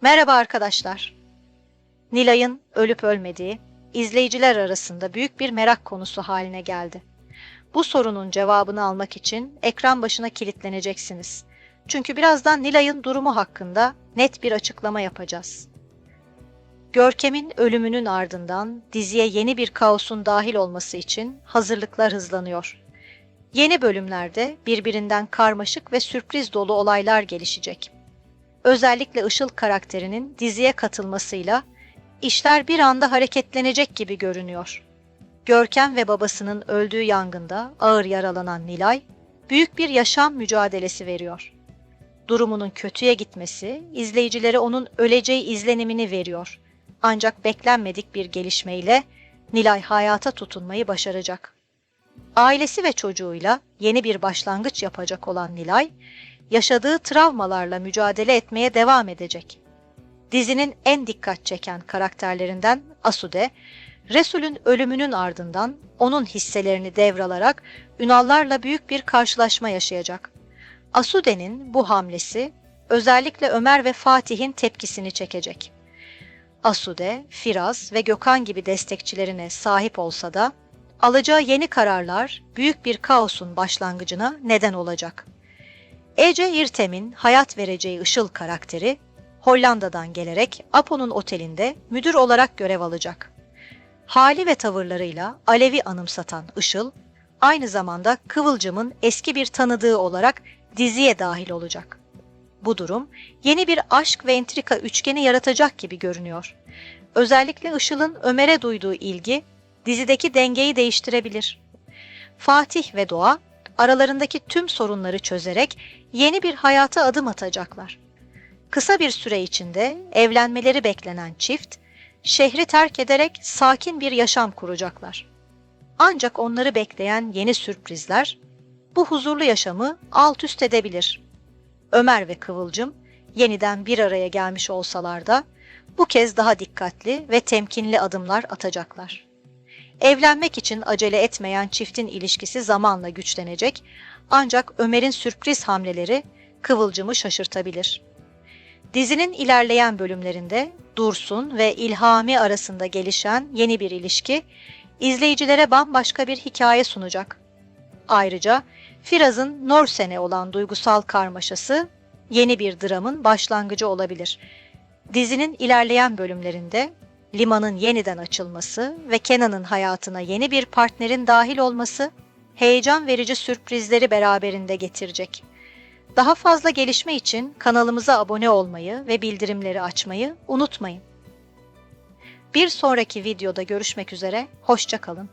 Merhaba arkadaşlar. Nilay'ın ölüp ölmediği izleyiciler arasında büyük bir merak konusu haline geldi. Bu sorunun cevabını almak için ekran başına kilitleneceksiniz. Çünkü birazdan Nilay'ın durumu hakkında net bir açıklama yapacağız. Görkem'in ölümünün ardından diziye yeni bir kaosun dahil olması için hazırlıklar hızlanıyor. Yeni bölümlerde birbirinden karmaşık ve sürpriz dolu olaylar gelişecek. Özellikle Işıl karakterinin diziye katılmasıyla işler bir anda hareketlenecek gibi görünüyor. Görkem ve babasının öldüğü yangında ağır yaralanan Nilay, büyük bir yaşam mücadelesi veriyor. Durumunun kötüye gitmesi, izleyicilere onun öleceği izlenimini veriyor. Ancak beklenmedik bir gelişmeyle Nilay hayata tutunmayı başaracak. Ailesi ve çocuğuyla yeni bir başlangıç yapacak olan Nilay, yaşadığı travmalarla mücadele etmeye devam edecek. Dizinin en dikkat çeken karakterlerinden Asude, Resul'ün ölümünün ardından onun hisselerini devralarak Ünallarla büyük bir karşılaşma yaşayacak. Asude'nin bu hamlesi özellikle Ömer ve Fatih'in tepkisini çekecek. Asude, Firaz ve Gökhan gibi destekçilerine sahip olsa da alacağı yeni kararlar büyük bir kaosun başlangıcına neden olacak. Ece İrtem'in hayat vereceği Işıl karakteri Hollanda'dan gelerek Apo'nun otelinde müdür olarak görev alacak. Hali ve tavırlarıyla Alev'i anımsatan Işıl, aynı zamanda Kıvılcım'ın eski bir tanıdığı olarak diziye dahil olacak. Bu durum yeni bir aşk ve entrika üçgeni yaratacak gibi görünüyor. Özellikle Işıl'ın Ömer'e duyduğu ilgi dizideki dengeyi değiştirebilir. Fatih ve Doğa aralarındaki tüm sorunları çözerek yeni bir hayata adım atacaklar. Kısa bir süre içinde evlenmeleri beklenen çift, şehri terk ederek sakin bir yaşam kuracaklar. Ancak onları bekleyen yeni sürprizler bu huzurlu yaşamı alt üst edebilir. Ömer ve Kıvılcım yeniden bir araya gelmiş olsalar da bu kez daha dikkatli ve temkinli adımlar atacaklar. Evlenmek için acele etmeyen çiftin ilişkisi zamanla güçlenecek ancak Ömer'in sürpriz hamleleri Kıvılcım'ı şaşırtabilir. Dizinin ilerleyen bölümlerinde Dursun ve İlhami arasında gelişen yeni bir ilişki izleyicilere bambaşka bir hikaye sunacak. Ayrıca Firaz'ın Norsen'e olan duygusal karmaşası yeni bir dramın başlangıcı olabilir. Dizinin ilerleyen bölümlerinde limanın yeniden açılması ve Kenan'ın hayatına yeni bir partnerin dahil olması heyecan verici sürprizleri beraberinde getirecek. Daha fazla gelişme için kanalımıza abone olmayı ve bildirimleri açmayı unutmayın. Bir sonraki videoda görüşmek üzere, hoşçakalın.